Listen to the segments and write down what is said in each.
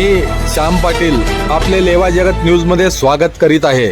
मी श्याम पाटील आपले लेवा जगत न्यूजमध्ये स्वागत करीत आहे.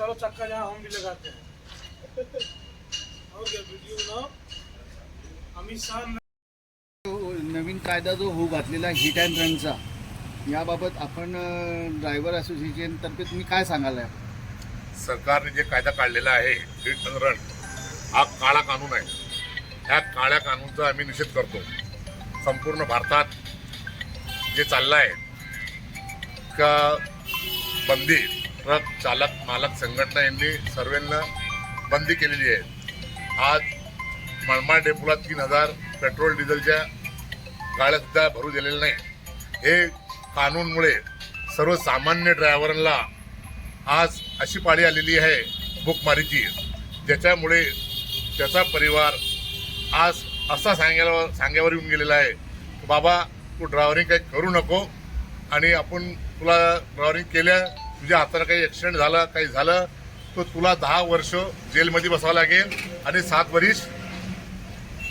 चलो चक्का जहाँ हम भी लगाते हैं। और क्या वीडियो बनाओ। अमित शाह नवीन कायदा जो होऊ घातलेला हिट अँड रनचा याबाबत आपण ड्रायव्हर असोसिएशन तर्फे तुम्ही काय सांगाल या? सरकारने जे कायदा काढलेला आहे हिट अँड रन हा काळा कानून आहे. ह्या काळ्या कानूनचा आम्ही निषेध करतो. संपूर्ण भारतात जे चाललं आहे का बंदी ट्रक चालक मालक संघटना यांनी सर्वांना बंदी केलेली आहे. आज मळमाळ डेपोला तीन हजार पेट्रोल डिझेलच्या गाड्या सुद्धा भरू दिलेल्या नाही. हे कानूनमुळे सर्वसामान्य ड्रायव्हरांना आज अशी पाळी आलेली आहे भूकमारीची. ज्याच्यामुळे त्याचा परिवार आज असा सांगायला सांग्यावर येऊन गेलेला आहे बाबा तू ड्रायव्हरिंग काही करू नको आणि आपण तुला ड्रायव्हरिंग केल्या तुझ्या हाताला काही ॲक्सिडेंट झाला काही झालं तर तुला दहा वर्ष जेलमध्ये बसावं लागेल आणि सात वरीस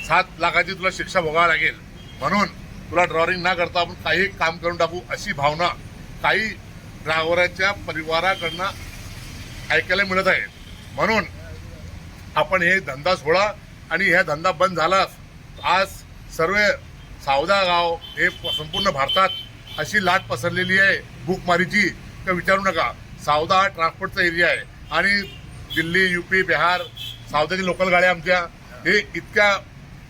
सात लाखाची तुला शिक्षा भोगावी लागेल. म्हणून तुला ड्रॉइंग ना करता आपण काही काम करून टाकू अशी भावना काही ड्रायव्हरांच्या परिवाराकडनं ऐकायला मिळत आहे. म्हणून आपण हे धंदा सोडा आणि ह्या धंदा बंद झालाच आज सर्व सावदा गाव हे प- संपूर्ण भारतात अशी लाट पसरलेली आहे. भूकमारीची का विचारू नका. सावदा हा ट्रान्सपोर्टचा एरिया आहे. आणि दिल्ली यूपी बिहार सावदाची लोकल गाड्या आमच्या. हे इतक्या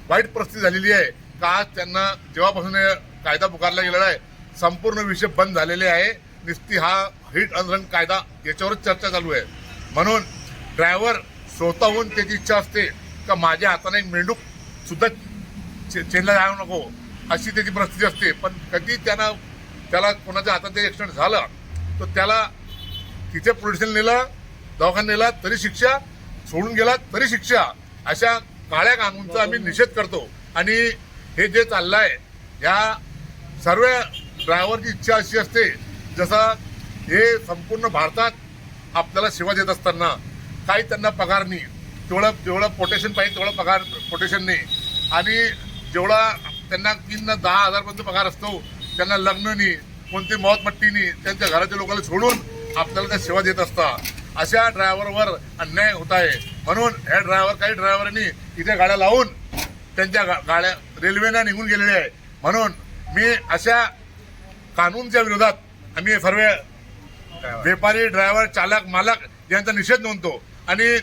वाईट परिस्थिती झालेली आहे का आज त्यांना जेव्हापासून कायदा पुकारला गेलेला आहे संपूर्ण विषय बंद झालेले आहे. नुसती हा हिट अँड रन कायदा याच्यावरच चर्चा चालू आहे. म्हणून ड्रायव्हर स्वतःहून त्याची इच्छा असते का माझ्या हाताने एक मेंढूक सुद्धा चे- चेनला जाऊ नको अशी त्याची परिस्थिती असते. पण कधी त्यांना त्याला कोणाच्या हातात ते ॲक्सिडेंट झालं तर त्याला तिथे पोलिसांनी नेलं दवाखान्यात नेला तरी शिक्षा सोडून गेला तरी शिक्षा. अशा काळ्या कानूनचा आम्ही निषेध करतो. आणि हे जे चाललंय या सर्व ड्रायव्हरची इच्छा अशी असते जसा हे संपूर्ण भारतात आपल्याला सेवा देत असताना काही त्यांना पगार नाही. तेवढं जेवढं पोटेशन पाहिजे तेवढं पगार पोटेशन नाही. आणि जेवढा त्यांना तीन दहा हजारपर्यंत पगार असतो त्यांना लग्न नाही. कोणती मौतपट्टी त्यांच्या घराच्या लोकांना सोडून आपल्याला त्या सेवा देत असता. अशा ड्रायव्हरवर अन्याय होत आहे. म्हणून हे ड्रायव्हर काही ड्रायव्हरांनी इथे गाड्या लावून त्यांच्या गा- गाड्या रेल्वेनं निघून गेलेले आहे. म्हणून मी अशा कानूनच्या विरोधात आम्ही सर्व व्यापारी ड्रायव्हर चालक मालक यांचा निषेध नोंदतो आणि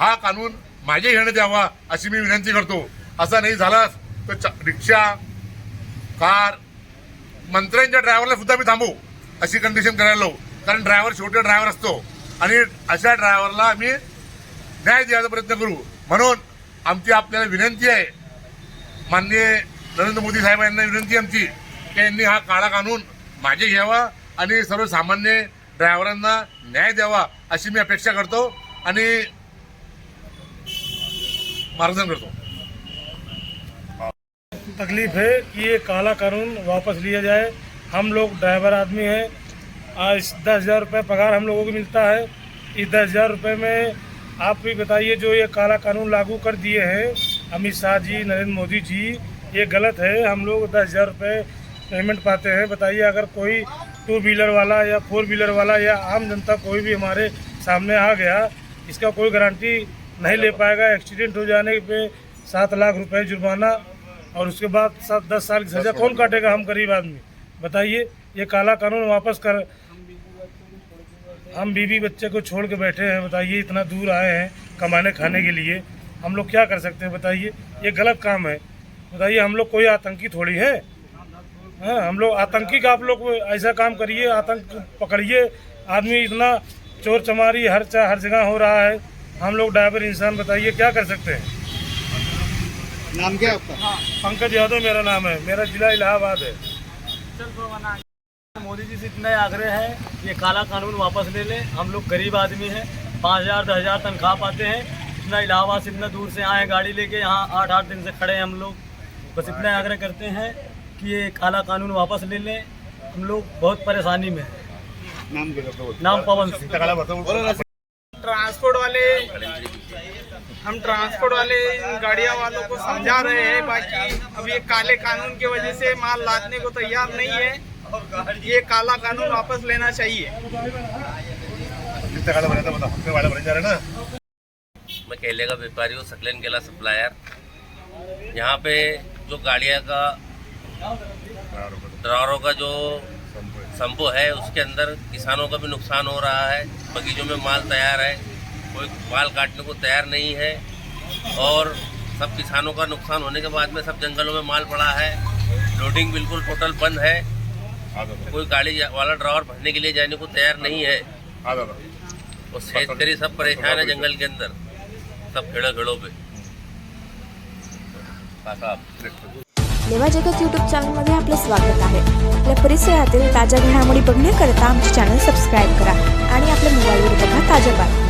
हा कानून मागे घेण्यात यावा अशी मी विनंती करतो. असा नाही झालाच तर रिक्षा कार मंत्र्यांच्या ड्रायव्हरला सुद्धा मी थांबू. अशी कंडिशन करायला लावू. कारण ड्रायव्हर शेवटी ड्रायव्हर असतो. आणि अशा ड्रायव्हरला आम्ही न्याय द्यायचा प्रयत्न करू. म्हणून आमची आपल्याला विनंती आहे. माननीय नरेंद्र मोदी साहेबांना विनंती आमची की यांनी हा काळा कानून मागे घ्यावा आणि सर्वसामान्य ड्रायव्हरांना न्याय द्यावा अशी मी अपेक्षा करतो आणि मार्गदर्शन करतो. तकलीफ़ है कि ये काला कानून वापस लिया जाए। हम लोग ड्राइवर आदमी हैं। आज दस हज़ार रुपये पगार हम लोगों को मिलता है। इस दस हज़ार रुपये में आप भी बताइए, जो ये काला कानून लागू कर दिए हैं, अमित शाह जी, नरेंद्र मोदी जी, ये गलत है। हम लोग दस हज़ार रुपये पेमेंट पाते हैं। बताइए, अगर कोई टू व्हीलर वाला या फोर व्हीलर वाला या आम जनता कोई भी हमारे सामने आ गया, इसका कोई गारंटी नहीं ले पाएगा। एक्सीडेंट हो जाने पे सात लाख रुपए जुर्माना और उसके बाद सात, दस साल की सजा कौन काटेगा हम गरीब आदमी? बताइए, ये काला कानून वापस कर हम बीवी बच्चे को छोड़ के बैठे हैं, बताइए, इतना दूर आए हैं कमाने खाने के लिए। हम लोग क्या कर सकते हैं, बताइए? ये गलत काम है। बताइए, हम लोग कोई आतंकी थोड़ी है? हाँ हम लोग आतंकी का आप लोग ऐसा काम करिए, आतंक पकड़िए। आदमी इतना चोर चमारी हर चा हर जगह हो रहा है। हम लोग ड्राइवर इंसान, बताइए, क्या कर सकते हैं? नाम क्या है आपका? पंकज यादव मेरा नाम है। मेरा जिला इलाहाबाद है। मोदी जी से इतना आग्रह है कि ये काला कानून वापस ले लें। हम लोग गरीब आदमी हैं पाँच हज़ार दस हज़ार तनख्वाह पाते हैं। इतना इलाहाबाद से इतना दूर से आए गाड़ी लेके यहाँ आठ आठ दिन से खड़े हैं हम लोग। बस इतना आग्रह करते हैं कि ये काला कानून वापस ले लें। हम लोग बहुत परेशानी में हैं। नाम नाम पवन सिंह। ट्रांसपोर्ट वाले हम ट्रांसपोर्ट वाले इन गाड़ियाँ वालों को समझा रहे हैं बाकी अब ये काले कानून की वजह से माल लादने को तैयार नहीं है। ये काला कानून वापस लेना चाहिए। मैं केले का व्यापारी हूँ सकलेन केला सप्लायर। यहाँ पे जो गाड़िया का ड्रावरों का जो संपो है उसके अंदर किसानों का भी नुकसान हो रहा है बगीचों में माल तैयार है। कोई बाल काटने को तैयार नहीं है और सब किसानों का नुकसान होने के बाद में सब जंगलों में माल पड़ा है। लोडिंग बिल्कुल टोटल बंद है। कोई गाड़ी वाला ड्राइवर भरने के लिए जाने को तैयार नहीं है। और शेतकरी सब परेशान है जंगल के अंदर सब खेड़ों खेड़ों पे। नेवा जगत यूट्यूब चॅनलमध्ये आपलं स्वागत आहे. आपल्या परिसरातील ताज्या घडामोडी बघण्याकरता आमचे चॅनल सबस्क्राईब करा आणि आपल्या मोबाईलवर बघा ताज्या बातम्या.